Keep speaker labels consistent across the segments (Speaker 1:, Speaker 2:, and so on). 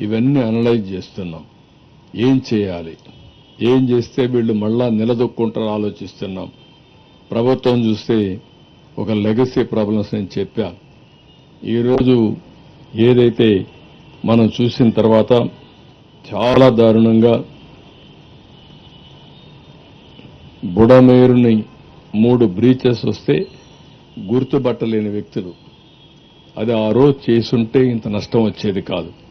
Speaker 1: ఇవన్నీ అనలైజ్ చేస్తున్నాం. ఏం చేయాలి? ఏం చేస్తే వీళ్ళు మళ్ళా నిలదొక్కుంటారు ఆలోచిస్తున్నాం. ప్రభుత్వం చూస్తే ఒక లెగసీ ప్రాబ్లమ్స్ నేను చెప్పా. ఈరోజు ఏదైతే మనం చూసిన తర్వాత చాలా దారుణంగా బుడమేరుని మూడు బ్రీచెస్ వస్తే గుర్తుపట్టలేని వ్యక్తులు. అది ఆ రోజు చేసుంటే ఇంత నష్టం వచ్చేది కాదు.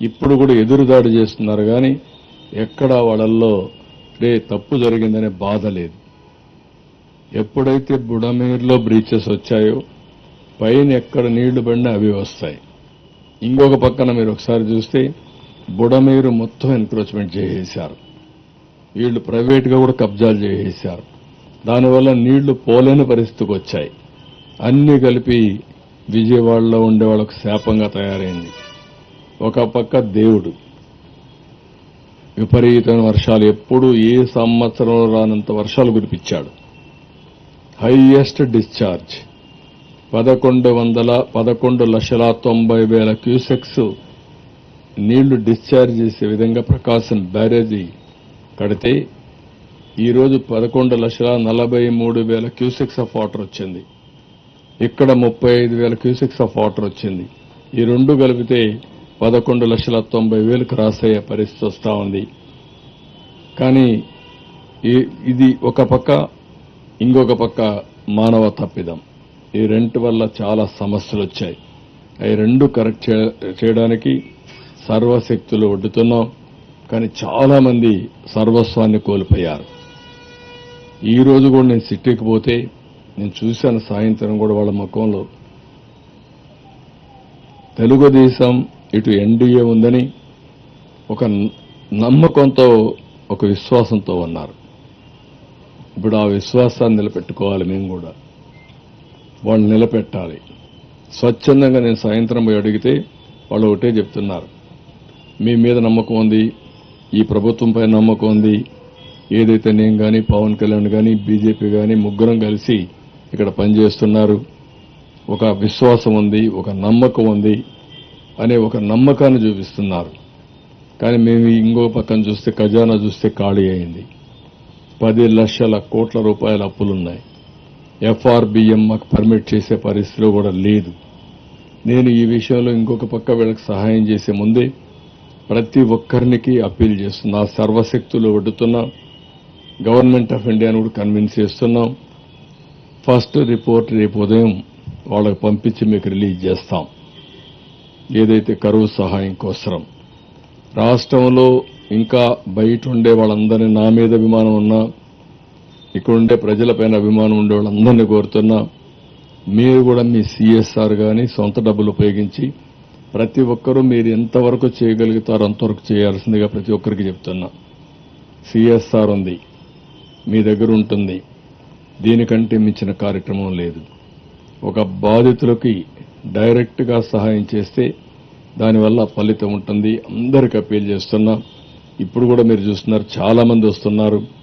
Speaker 1: ఇప్పుడు కూడా ఎదురుదాడి చేస్తున్నారు కానీ ఎక్కడా వాళ్ళల్లో రే తప్పు జరిగిందనే బాధ లేదు. ఎప్పుడైతే బుడమేరులో బ్రీచెస్ వచ్చాయో పైన ఎక్కడ నీళ్ళు పడినా అవి వస్తాయి. ఇంకొక పక్కన మీరు ఒకసారి చూస్తే బుడమేరు మొత్తం ఎన్క్రోచ్మెంట్ చేసేశారు. వీళ్ళు ప్రైవేట్గా కూడా కబ్జాలు చేసేశారు. దానివల్ల నీళ్ళు పోలేని పరిస్థితికి వచ్చాయి. అన్నీ కలిపి విజయవాడలో ఉండే వాళ్ళకు శాపంగా తయారైంది. ఒక పక్క దేవుడు. విపరీతమైన వర్షాలు. ఎప్పుడు ఏ సంవత్సరంలో రానంత వర్షాలు కురిపించాడు. Highest discharge. పదకొండు వందల పదకొండు లక్షల తొంభై వేల క్యూసెక్స్ నీళ్ళు డిశ్చార్జ్ చేసే విధంగా ప్రకాశం బ్యారేజీ కడితే ఈరోజు పదకొండు లక్షల నలభై మూడు వేల క్యూసెక్స్ ఆఫ్ వాటర్ వచ్చింది. ఇక్కడ ముప్పై ఐదు వేల క్యూసెక్స్ ఆఫ్ వాటర్ వచ్చింది. ఈ రెండు కలిపితే పదకొండు లక్షల తొంభై వేలకు రాసయ్యే పరిస్థితి వస్తూ ఉంది. కానీ ఈ- ఇది ఒక పక్క ఇంకొక పక్క మానవ తప్పిదం. ఈ రెంట్ వల్ల చాలా సమస్యలు వచ్చాయి. అవి రెండు కరెక్ట్ చేయడానికి సర్వశక్తులు ఒడ్డుతున్నాం. కానీ చాలామంది సర్వస్వాన్ని కోల్పోయారు. ఈరోజు కూడా నేను సిటీకి పోతే నేను చూశాను సాయంత్రం కూడా వాళ్ళ ముఖంలో తెలుగుదేశం ఇటు ఎన్డీఏ ఉందని ఒక నమ్మకంతో ఒక విశ్వాసంతో ఉన్నారు. ఇప్పుడు ఆ విశ్వాసాన్ని నిలబెట్టుకోవాలి మేము కూడా. వాళ్ళు నిలబెట్టాలి. స్వచ్ఛందంగా నేను సాయంత్రం పోయి అడిగితే వాళ్ళు ఒకటే చెప్తున్నారు. మీ మీద నమ్మకం ఉంది ఈ ప్రభుత్వంపై నమ్మకం ఉంది. ఏదైతే నేను కానీ పవన్ కళ్యాణ్ కానీ బీజేపీ కానీ ముగ్గురం కలిసి ఇక్కడ పనిచేస్తున్నారు. ఒక విశ్వాసం ఉంది ఒక నమ్మకం ఉంది. అనే ఒక నమ్మకాన్ని చూపిస్తున్నారు. కానీ మేము ఇంకో పక్కన చూస్తే ఖజానా చూస్తే ఖాళీ అయింది. పది లక్షల కోట్ల రూపాయల అప్పులున్నాయి. ఎఫ్ఆర్బిఎం మాకు పర్మిట్ చేసే పరిస్థితిలో కూడా లేదు. నేను ఈ విషయంలో ఇంకొక పక్క వీళ్ళకి సహాయం చేసే ముందే ప్రతి ఒక్కరికి అప్పీల్ చేస్తున్నా. సర్వశక్తులు వడ్డుతున్నాం గవర్నమెంట్ ఆఫ్ ఇండియాను కూడా కన్విన్స్ చేస్తున్నాం. ఫస్ట్ రిపోర్ట్ రేపు ఉదయం వాళ్ళకి పంపించి మీకు రిలీజ్ చేస్తాం. ఏదైతే కరువు సహాయం కోసరం. రాష్ట్రంలో ఇంకా బయట ఉండే వాళ్ళందరినీ నా మీద అభిమానం ఉన్నా ఇక్కడుండే ప్రజలపైన అభిమానం ఉండే వాళ్ళందరినీ కోరుతున్నా మీరు కూడా మీ సిఎస్ఆర్ కానీ సొంత డబ్బులు ఉపయోగించి ప్రతి ఒక్కరూ మీరు ఎంతవరకు చేయగలుగుతారో అంతవరకు చేయాల్సిందిగా ప్రతి ఒక్కరికి చెప్తున్నా. సిఎస్ఆర్ ఉంది మీ దగ్గర ఉంటుంది దీనికంటే మించిన కార్యక్రమం లేదు. ఒక బాధితులకి డైరెక్ట్గా సహాయం చేస్తే దానివల్ల ఫలితం ఉంటుంది. అందరికి అప్పీల్ చేస్తున్నాం. ఇప్పుడు కూడా మీరు చూస్తున్నారు చాలా మంది వస్తున్నారు.